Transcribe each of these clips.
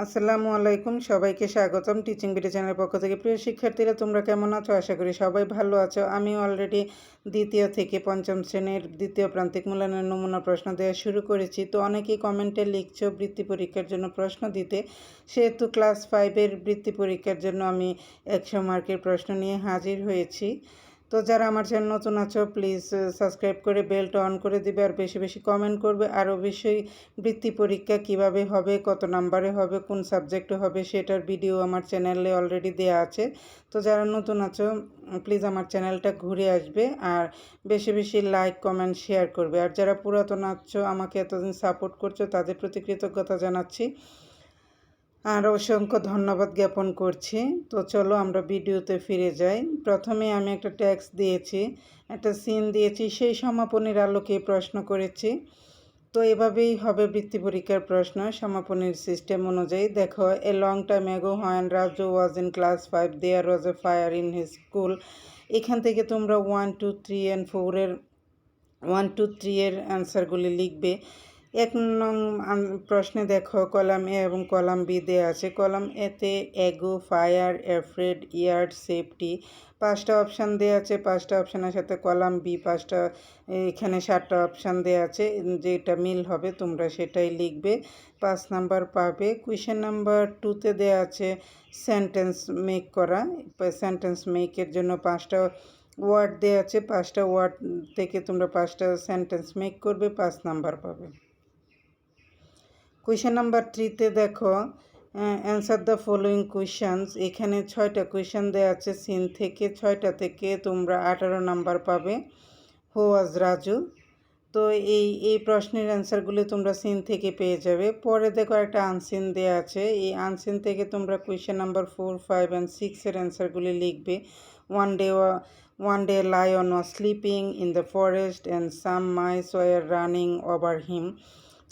আসসালামু আলাইকুম, সবাইকে স্বাগতম টিচিং বিডি চ্যানেলের পক্ষ থেকে। প্রিয় শিক্ষার্থীরা, তোমরা কেমন আছো? আশা করি সবাই ভালো আছো। আমি অলরেডি দ্বিতীয় থেকে পঞ্চম শ্রেণির দ্বিতীয় প্রান্তিক মূল্যায়নের নমুনা প্রশ্ন দেওয়া শুরু করেছি। তো অনেকেই কমেন্টে লিখছো বৃত্তি পরীক্ষার জন্য প্রশ্ন দিতে। সেহেতু ক্লাস ফাইভের বৃত্তি পরীক্ষার জন্য আমি একশো মার্কের প্রশ্ন নিয়ে হাজির হয়েছি। তো যারা আমার চ্যানেল নতুন আছো প্লিজ সাবস্ক্রাইব করে বেলটা অন করে দিবে আর বেশি বেশি কমেন্ট করবে। আর অবশ্যই বৃত্তি পরীক্ষা কীভাবে হবে, কত নাম্বারে হবে, কোন সাবজেক্টে হবে, সেটার ভিডিও আমার চ্যানেলে অলরেডি দেওয়া আছে। তো যারা নতুন আছো প্লিজ আমার চ্যানেলটা ঘুরে আসবে আর বেশি বেশি লাইক কমেন্ট শেয়ার করবে। আর যারা পুরাতন আছো, আমাকে এতদিন সাপোর্ট করছ, তাদের প্রতি কৃতজ্ঞতা জানাচ্ছি। আর অসংখ্য ধন্যবাদ জ্ঞাপন করছি। তো চলো আমরা ভিডিওতে ফিরে যাই। প্রথমে আমি একটা ট্যাক্স দিয়েছি, একটা সিন দিয়েছি, সেই সমাপনীর আলোকে প্রশ্ন করেছি। তো এভাবেই হবে বৃত্তি পরীক্ষার প্রশ্ন সমাপনীর সিস্টেম অনুযায়ী। দেখো a long time ago when Raju was in class five there was a fire in his school এখান থেকে তোমরা ওয়ান টু থ্রি অ্যান্ড ফোরের ওয়ান টু থ্রি এর অ্যান্সারগুলি লিখবে। এক নং প্রশ্নে দেখো, কলাম এ এবং কলাম বি দেওয়া আছে। কলাম এতে ago, fire afraid yard, safety পাঁচটা অপশান দেওয়া আছে। পাঁচটা অপশানের সাথে কলাম বি পাঁচটা, এখানে সাতটা অপশান দেওয়া আছে। যেটা মিল হবে তোমরা সেটাই লিখবে। পাঁচ নাম্বার পাবে। কুয়েশন নাম্বার টুতে দেওয়া আছে, সেন্টেন্স মেক করা। সেন্টেন্স মেকের জন্য পাঁচটা ওয়ার্ড দেওয়া আছে। পাঁচটা ওয়ার্ড থেকে তোমরা পাঁচটা সেন্টেন্স মেক করবে, পাঁচ নাম্বার পাবে। কুয়েশন নাম্বার থ্রিতে দেখো অ্যান্সার দ্য ফলোয়িং কুয়েশনস এখানে ছয়টা কুয়েশন দেওয়া আছে সিন থেকে ছয়টা থেকে তোমরা আঠারো নাম্বার পাবে। হো আজ রাজু তো এই এই প্রশ্নের অ্যান্সারগুলি তোমরা সিন থেকে পেয়ে যাবে। পরে দেখো একটা আনসিন দেওয়া আছে। এই আনসিন থেকে তোমরা question number four five and সিক্সের অ্যান্সারগুলি লিখবে। One day one day lion was sleeping in the forest and some mice were running over him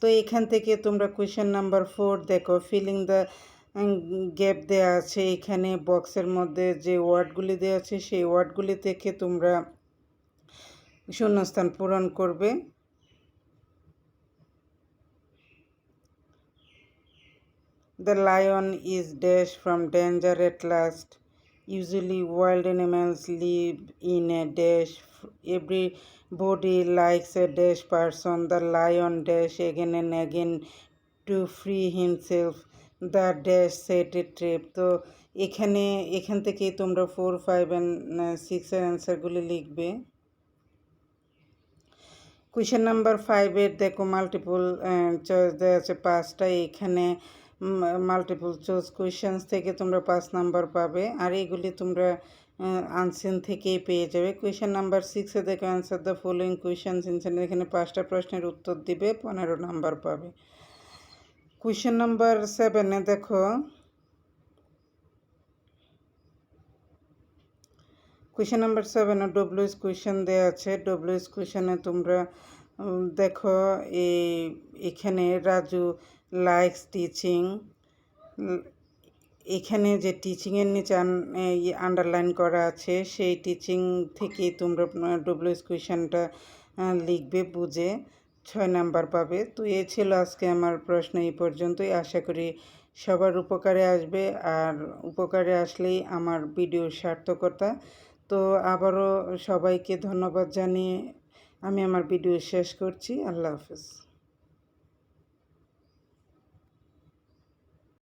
তো এখান থেকে তোমরা কোয়েশ্চেন নাম্বার ফোর দেখো ফিলিং দ্য গ্যাপ দেওয়া আছে এখানে বক্সের মধ্যে যে ওয়ার্ডগুলি দেওয়া আছে, সেই ওয়ার্ডগুলি থেকে তোমরা শূন্যস্থান পূরণ করবে the lion is dash from danger at last. Usually, wild animals live in a dash. Everybody likes a dash person. The lion dash again and again to free himself. The dash set a trap. তো এখানে এখান থেকে তোমরা four five and সিক্সের অ্যান্সারগুলি লিখবে question number ফাইভের দেখো মাল্টিপল চয়েস দেওয়া আছে পাঁচটা এখানে মাল্টিপল চয়েস কোয়েশ্চেন্স থেকে তোমরা পাঁচ নাম্বার পাবে। আর এগুলি তোমরা আনসেন থেকেই পেয়ে যাবে। কোয়েশ্চেন নাম্বার সিক্সে দেখো answer the following questions unseen এখানে পাঁচটা প্রশ্নের উত্তর দিবে, পনেরো নাম্বার পাবে। কোয়েশ্চেন নাম্বার সেভেনে দেখো কোয়েশ্চেন নাম্বার সেভেনে ডব্লিউএস কোয়েশ্চেন দেওয়া আছে। ডব্লিউএস কোয়েশ্চেনে তোমরা দেখো এই এখানে রাজু লাইকস টিচিং এখানে যে টিচিংয়ের নিচে আন্ডারলাইন করা আছে, সেই টিচিং থেকে তোমরা ডব্লিউএস কোয়েশনটা লিখবে, বুঝে ছয় নাম্বার পাবে। তো এ ছিল আজকে আমার প্রশ্ন এই পর্যন্তই। আশা করি সবার উপকারে আসবে। আর উপকারে আসলেই আমার ভিডিও সার্থকতা। তো আবারও সবাইকে ধন্যবাদ জানিয়ে আমি আমার ভিডিও শেষ করছি। আল্লাহ হাফেজ।